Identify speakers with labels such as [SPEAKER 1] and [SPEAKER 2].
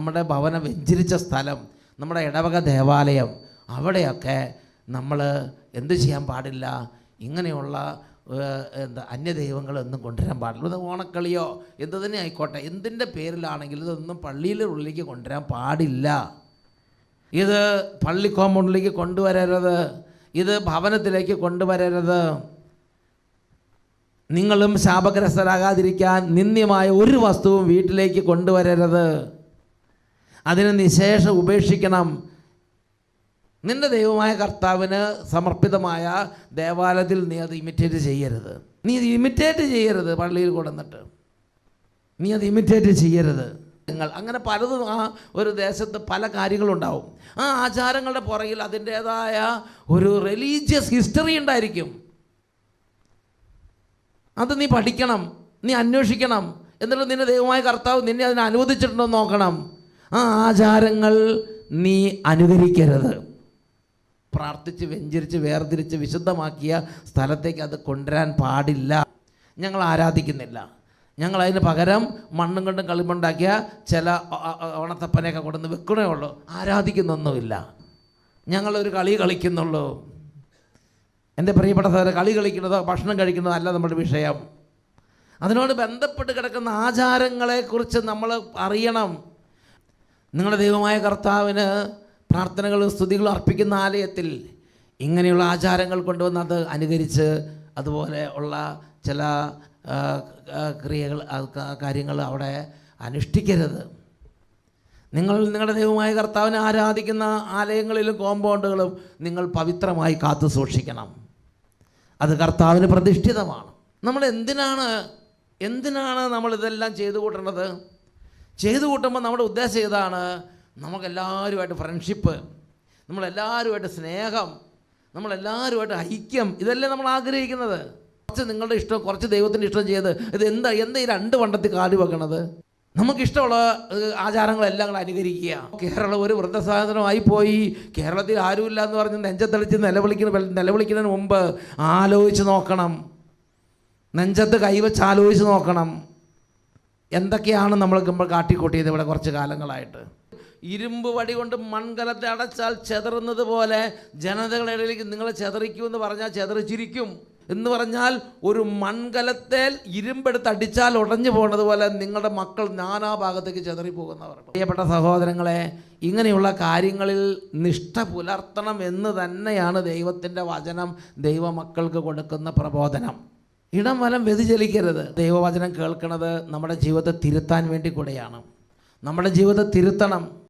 [SPEAKER 1] നമ്മുടെ ഭവനം വെഞ്ചരിച്ച സ്ഥലം നമ്മുടെ ഇടവക ദേവാലയം അവിടെയൊക്കെ നമ്മൾ എന്ത് ചെയ്യാൻ പാടില്ല? ഇങ്ങനെയുള്ള എന്താ അന്യദൈവങ്ങളൊന്നും കൊണ്ടുവരാൻ പാടില്ല. ഇത് ഓണക്കളിയോ എന്ത് തന്നെ ആയിക്കോട്ടെ എന്തിന്റെ പേരിലാണെങ്കിലും ഇതൊന്നും പള്ളിയിലെ ഉള്ളിലേക്ക് കൊണ്ടുവരാൻ പാടില്ല. ഇത് പള്ളി കോമ്പൗണ്ടിലേക്ക് കൊണ്ടുവരരുത്. ഇത് ഭവനത്തിലേക്ക് കൊണ്ടുവരരുത്. നിങ്ങളും ശാപഗ്രസ്തരാകാതിരിക്കാൻ നിന്ദ്യമായ ഒരു വസ്തുവും വീട്ടിലേക്ക് കൊണ്ടുവരരുത്. അതിനെ നിശേഷം ഉപേക്ഷിക്കണം. നിന്റെ ദൈവമായ കർത്താവിന് സമർപ്പിതമായ ദേവാലയത്തിൽ നീ അത് ഇമിറ്റേറ്റ് ചെയ്യരുത്. നീ അത് ഇമിറ്റേറ്റ് ചെയ്യരുത് പള്ളിയിൽ കൊണ്ടുവന്നിട്ട്. നീ അത് ഇമിറ്റേറ്റ് ചെയ്യരുത്. നിങ്ങൾ അങ്ങനെ പലതും ആ ഒരു ദേശത്ത് പല കാര്യങ്ങളുണ്ടാവും. ആ ആചാരങ്ങളുടെ പുറകിൽ അതിന്റേതായ ഒരു റിലീജിയസ് ഹിസ്റ്ററി ഉണ്ടായിരിക്കും. അത് നീ പഠിക്കണം നീ അന്വേഷിക്കണം എന്നിട്ട് നിന്റെ ദൈവമായ കർത്താവ് നിന്നെ അതിനെ അനുവദിച്ചിട്ടുണ്ടോ നോക്കണം. ആ ആചാരങ്ങൾ നീ അനുകരിക്കരുത്. പ്രാർത്ഥിച്ച് വെഞ്ചരിച്ച് വേർതിരിച്ച് വിശുദ്ധമാക്കിയ സ്ഥലത്തേക്ക് അത് കൊണ്ടുവരാൻ പാടില്ല. ഞങ്ങൾ ആരാധിക്കുന്നില്ല. ഞങ്ങൾ അതിന് പകരം മണ്ണും കൊണ്ടും കളിമുണ്ടാക്കിയ ചില ഓണത്തപ്പനെയൊക്കെ കൊണ്ടുവന്ന് വെക്കണേ ഉള്ളൂ. ആരാധിക്കുന്നൊന്നുമില്ല. ഞങ്ങളൊരു കളി കളിക്കുന്നുള്ളൂ. എന്റെ പ്രിയപ്പെട്ട സാധനം കളി കളിക്കുന്നതോ ഭക്ഷണം കഴിക്കുന്നതോ അല്ല നമ്മുടെ വിഷയം. അതിനോട് ബന്ധപ്പെട്ട് കിടക്കുന്ന ആചാരങ്ങളെക്കുറിച്ച് നമ്മൾ അറിയണം. നിങ്ങളുടെ ദൈവമായ കർത്താവിന് പ്രാർത്ഥനകളും സ്തുതികളും അർപ്പിക്കുന്ന ആലയത്തിൽ ഇങ്ങനെയുള്ള ആചാരങ്ങൾ കൊണ്ടുവന്ന് അത് അനുകരിച്ച് അതുപോലെ ഉള്ള ചില ക്രിയകൾ കാര്യങ്ങൾ അവിടെ അനുഷ്ഠിക്കരുത്. നിങ്ങൾ നിങ്ങളുടെ ദൈവമായ കർത്താവിനെ ആരാധിക്കുന്ന ആലയങ്ങളിലും കോമ്പൗണ്ടുകളും നിങ്ങൾ പവിത്രമായി കാത്തു സൂക്ഷിക്കണം. അത് കർത്താവിന് പ്രതിഷ്ഠിതമാണ്. നമ്മൾ എന്തിനാണ് എന്തിനാണ് നമ്മൾ ഇതെല്ലാം ചെയ്തു കൂട്ടേണ്ടത്? ചെയ്തു കൂട്ടുമ്പോൾ നമ്മുടെ ഉദ്ദേശം ഇതാണ് നമുക്കെല്ലാവരുമായിട്ട് ഫ്രണ്ട്ഷിപ്പ് നമ്മളെല്ലാവരുമായിട്ട് സ്നേഹം നമ്മളെല്ലാവരുമായിട്ട് ഐക്യം ഇതല്ലേ നമ്മൾ ആഗ്രഹിക്കുന്നത്. കുറച്ച് നിങ്ങളുടെ ഇഷ്ടം കുറച്ച് ദൈവത്തിന്റെ ഇഷ്ടം ചെയ്ത് ഇത് എന്താ എന്താ ഈ രണ്ട് വണ്ടത്തിൽ കാൽ വെക്കണത്? നമുക്കിഷ്ടമുള്ള ആചാരങ്ങളെല്ലാം കൂടെ അനുകരിക്കുക. കേരളം ഒരു വൃദ്ധസാധനമായി പോയി. കേരളത്തിൽ ആരുമില്ല എന്ന് പറഞ്ഞ് നെഞ്ചത്തളിച്ച് നിലവിളിക്കുന്ന നിലവിളിക്കുന്നതിന് മുമ്പ് ആലോചിച്ച് നോക്കണം. നെഞ്ചത്ത് കൈവച്ച് ആലോചിച്ച് നോക്കണം. എന്തൊക്കെയാണ് നമ്മൾ ഇപ്പോൾ കാട്ടിക്കൂട്ടിയത് ഇവിടെ കുറച്ച് കാലങ്ങളായിട്ട്? ഇരുമ്പ് വടി കൊണ്ട് മൺകലത്തെ അടച്ചാൽ ചെതറുന്നത് പോലെ ജനതകളുടെ ഇടയിലേക്ക് നിങ്ങളെ ചെതറിക്കൂ എന്ന് പറഞ്ഞാൽ ചെതറിച്ചിരിക്കും. എന്ന് പറഞ്ഞാൽ ഒരു മൺകലത്തേൽ ഇരുമ്പെടുത്ത് അടിച്ചാൽ ഉടഞ്ഞു പോകുന്നത് പോലെ നിങ്ങളുടെ മക്കൾ നാനാഭാഗത്തേക്ക് ചെതറിപ്പോകുന്നവർ. പ്രിയപ്പെട്ട സഹോദരങ്ങളെ ഇങ്ങനെയുള്ള കാര്യങ്ങളിൽ നിഷ്ഠ പുലർത്തണം എന്ന് തന്നെയാണ് ദൈവത്തിന്റെ വചനം ദൈവമക്കൾക്ക് കൊടുക്കുന്ന പ്രബോധനം. ഇടം വലം വ്യതിചലിക്കരുത്. ദൈവവചനം കേൾക്കുന്നത് നമ്മുടെ ജീവിതത്തെ തിരുത്താൻ വേണ്ടി കൂടെയാണ്. നമ്മുടെ ജീവിതത്തെ തിരുത്തണം.